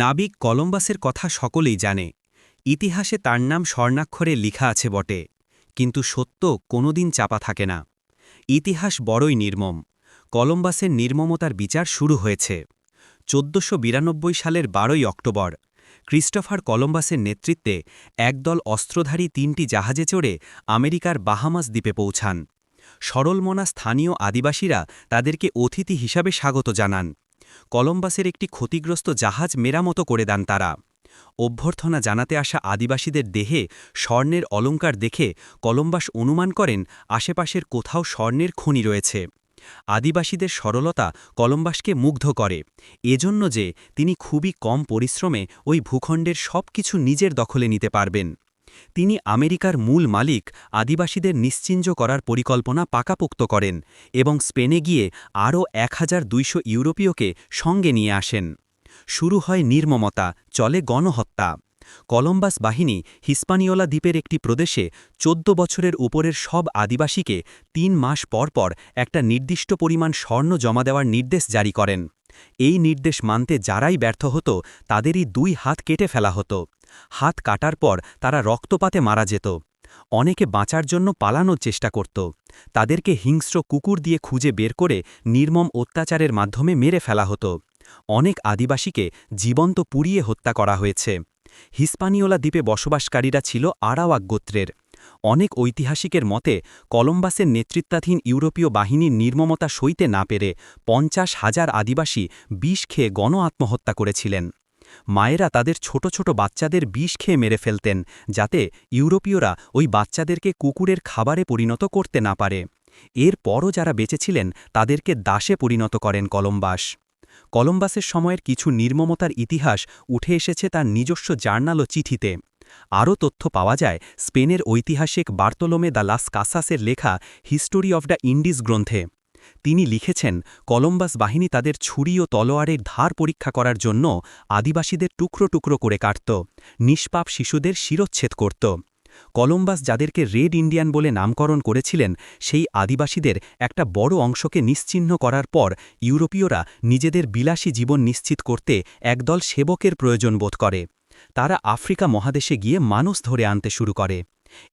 নাবিক কলম্বাসের কথা সকলেই জানে। ইতিহাসে তার নাম স্বর্ণাক্ষরে লিখা আছে বটে, কিন্তু সত্য কোনোদিন চাপা থাকে না। ইতিহাস বড়ই নির্মম। কলম্বাসের নির্মমতার বিচার শুরু হয়েছে। চোদ্দশো সালের বারোই অক্টোবর, ক্রিস্টোফার কলম্বাসের নেতৃত্বে একদল অস্ত্রধারী তিনটি জাহাজে চড়ে আমেরিকার বাহামাস দ্বীপে পৌঁছান। সরলমনা স্থানীয় আদিবাসীরা তাদেরকে অতিথি হিসাবে স্বাগত জানান। কলম্বাসের একটি ক্ষতিগ্রস্ত জাহাজ মেরামতো করে দেন তারা। অভ্যর্থনা জানাতে আসা আদিবাসীদের দেহে স্বর্ণের অলঙ্কার দেখে কলম্বাস অনুমান করেন, আশেপাশের কোথাও স্বর্ণের খনি রয়েছে। আদিবাসীদের সরলতা কলম্বাসকে মুগ্ধ করে, এজন্য যে তিনি খুবই কম পরিশ্রমে ওই ভূখণ্ডের সব কিছু নিজের দখলে নিতে পারবেন। তিনি আমেরিকার মূল মালিক আদিবাসীদের নিশ্চিঞ্জ করার পরিকল্পনা পাকাপোক্ত করেন এবং স্পেনে গিয়ে আরও এক হাজার দুইশ ইউরোপীয়কে সঙ্গে নিয়ে আসেন। শুরু হয় নির্মমতা, চলে গণহত্যা। কলম্বাস বাহিনী হিস্পানিওলা দ্বীপের একটি প্রদেশে চোদ্দ বছরের উপরের সব আদিবাসীকে তিন মাস পর পর একটা নির্দিষ্ট পরিমাণ স্বর্ণ জমা দেওয়ার নির্দেশ জারি করেন। এই নির্দেশ মানতে যারাই ব্যর্থ হতো, তাদেরই দুই হাত কেটে ফেলা হতো। হাত কাটার পর তারা রক্তপাতে মারা যেত। অনেকে বাঁচার জন্য পালানোর চেষ্টা করত। তাদেরকে হিংস্র কুকুর দিয়ে খুঁজে বের করে নির্মম অত্যাচারের মাধ্যমে মেরে ফেলা হতো। অনেক আদিবাসীকে জীবন্ত পুড়িয়ে হত্যা করা হয়েছে। হিস্পানিওলা দ্বীপে বসবাসকারীরা ছিল আরাওয়াক গোত্রের। অনেক ঐতিহাসিকের মতে, কলম্বাসের নেতৃত্বাধীন ইউরোপীয় বাহিনীর নির্মমতা সইতে না পেরে পঞ্চাশ হাজার আদিবাসী বিষ খেয়ে গণ আত্মহত্যা করেছিলেন। মায়েরা তাদের ছোট ছোট বাচ্চাদের বিষ খেয়ে মেরে ফেলতেন, যাতে ইউরোপীয়রা ওই বাচ্চাদেরকে কুকুরের খাবারে পরিণত করতে না পারে। এর পরও যারা বেঁচেছিলেন তাদেরকে দাসে পরিণত করেন কলম্বাস। কলম্বাসের সময়ের কিছু নির্মমতার ইতিহাস উঠে এসেছে তার নিজস্ব জার্নাল ও চিঠিতে। আরও তথ্য পাওয়া যায়, স্পেনের ঐতিহাসিক বার্তোলোমে দ্য লাস কাসাসের লেখা হিস্টোরি অফ দ্য ইন্ডিজ গ্রন্থে। তিনি লিখেছেন, কলম্বাস বাহিনী তাদের ছুরি ও তলোয়ারের ধার পরীক্ষা করার জন্য আদিবাসীদের টুকরো টুকরো করে কাটত, নিষ্পাপ শিশুদের শিরচ্ছেদ করত। কলম্বাস যাদেরকে রেড ইন্ডিয়ান বলে নামকরণ করেছিলেন, সেই আদিবাসীদের একটা বড় অংশকে নিশ্চিহ্ন করার পর ইউরোপীয়রা নিজেদের বিলাসী জীবন নিশ্চিত করতে একদল সেবকের প্রয়োজন বোধ করে। তারা আফ্রিকা মহাদেশে গিয়ে মানুষ ধরে আনতে শুরু করে।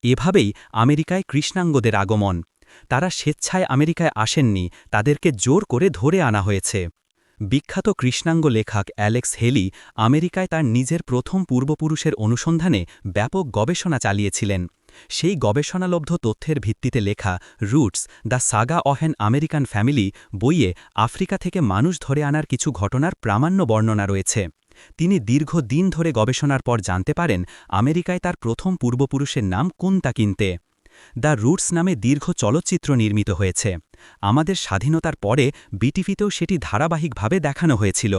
এভাবেই আমেরিকায় কৃষ্ণাঙ্গদের আগমন। তারা স্বেচ্ছায় আমেরিকায় আসেননি, তাদেরকে জোর করে ধরে আনা হয়েছে। বিখ্যাত কৃষ্ণাঙ্গ লেখক অ্যালেক্স হেলি আমেরিকায় তার নিজের প্রথম পূর্বপুরুষের অনুসন্ধানে ব্যাপক গবেষণা চালিয়েছিলেন। সেই গবেষণালব্ধ তথ্যের ভিত্তিতে লেখা roots, the saga of an American family বইয়ে আফ্রিকা থেকে মানুষ ধরে আনার কিছু ঘটনার প্রামাণ্য বর্ণনা রয়েছে। তিনি দীর্ঘ দিন ধরে গবেষণার পর জানতে পারেন আমেরিকায় তার প্রথম পূর্বপুরুষের নাম কুন্তা কিনতে। দ্য রুটস নামে দীর্ঘ চলচ্চিত্র নির্মিত হয়েছে। আমাদের স্বাধীনতার পরে বিটিভিতেও সেটি ধারাবাহিকভাবে দেখানো হয়েছিল।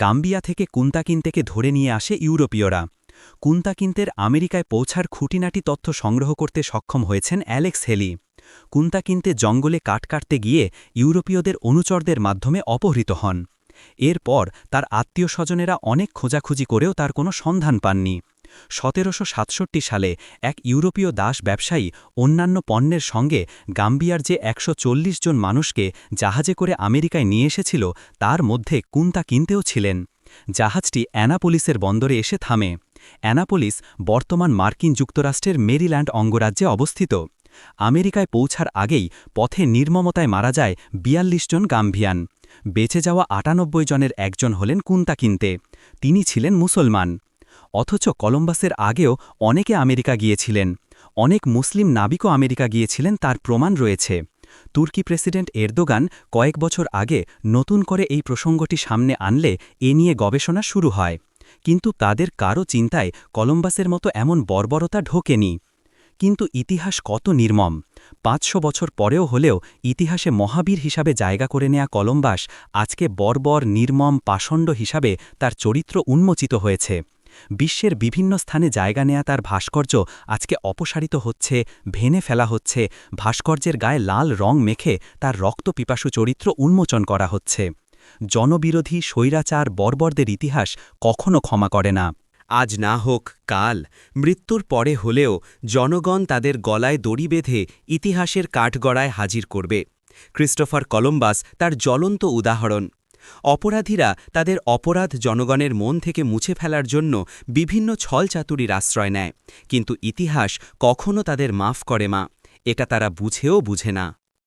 গাম্বিয়া থেকে কুন্তাকিন্তেকে ধরে নিয়ে আসে ইউরোপীয়রা। কুন্তাকিন্তের আমেরিকায় পৌঁছার খুঁটিনাটি তথ্য সংগ্রহ করতে সক্ষম হয়েছেন অ্যালেক্স হেলি। কুন্তাকিন্তে জঙ্গলে কাট কাটতে গিয়ে ইউরোপীয়দের অনুচরদের মাধ্যমে অপহৃত হন। এরপর তার আত্মীয় স্বজনেরা অনেক খোঁজাখুঁজি করেও তার কোনো সন্ধান পাননি। সতেরোশো সাতষট্টি সালে এক ইউরোপীয় দাস ব্যবসায়ী অন্যান্য পণ্যের সঙ্গে গাম্বিয়ার যে একশো চল্লিশ জন মানুষকে জাহাজে করে আমেরিকায় নিয়ে এসেছিল, তার মধ্যে কুন্তা কিনতেও ছিলেন। জাহাজটি অ্যানাপোলিসের বন্দরে এসে থামে। অ্যানাপোলিস বর্তমান মার্কিন যুক্তরাষ্ট্রের মেরিল্যান্ড অঙ্গরাজ্যে অবস্থিত। আমেরিকায় পৌঁছার আগেই পথে নির্মমতায় মারা যায় বিয়াল্লিশ জন গাম্ভিয়ান বেঁচে যাওয়া আটানব্বই জনের একজন হলেন কুন্তা কিনতে। তিনি ছিলেন মুসলমান। অথচ কলম্বাসের আগেও অনেকে আমেরিকা গিয়েছিলেন। অনেক মুসলিম নাবিকও আমেরিকা গিয়েছিলেন, তার প্রমাণ রয়েছে। তুর্কি প্রেসিডেন্ট এরদোগান কয়েক বছর আগে নতুন করে এই প্রসঙ্গটি সামনে আনলে এ নিয়ে গবেষণা শুরু হয়। কিন্তু তাদের কারও চিন্তায় কলম্বাসের মতো এমন বর্বরতা ঢোকেনি। কিন্তু ইতিহাস কত নির্মম। পাঁচশো বছর পরেও হলেও ইতিহাসে মহাবীর হিসাবে জায়গা করে নেয়া কলম্বাস আজকে বর্বর, নির্মম, পাষণ্ড হিসাবে তার চরিত্র উন্মোচিত হয়েছে। বিশ্বের বিভিন্ন স্থানে জায়গা নেয়া তার ভাস্কর্য আজকে অপসারিত হচ্ছে, ভেনে ফেলা হচ্ছে, ভাস্কর্যের গায়ে লাল রং মেখে তার রক্ত পিপাসু চরিত্র উন্মোচন করা হচ্ছে। জনবিরোধী স্বৈরাচার বর্বরদের ইতিহাস কখনো ক্ষমা করে না। আজ না হোক কাল, মৃত্যুর পরে হলেও জনগণ তাদের গলায় দড়ি বেঁধে ইতিহাসের কাঠগড়ায় হাজির করবে। ক্রিস্টোফার কলম্বাস তার জ্বলন্ত উদাহরণ। অপরাধীরা তাদের অপরাধ জনগণের মন থেকে মুছে ফেলার জন্য বিভিন্ন ছলচাতুরির আশ্রয় নেয়, কিন্তু ইতিহাস কখনো তাদের মাফ করে মা, এটা তারা বুঝেও বুঝে না।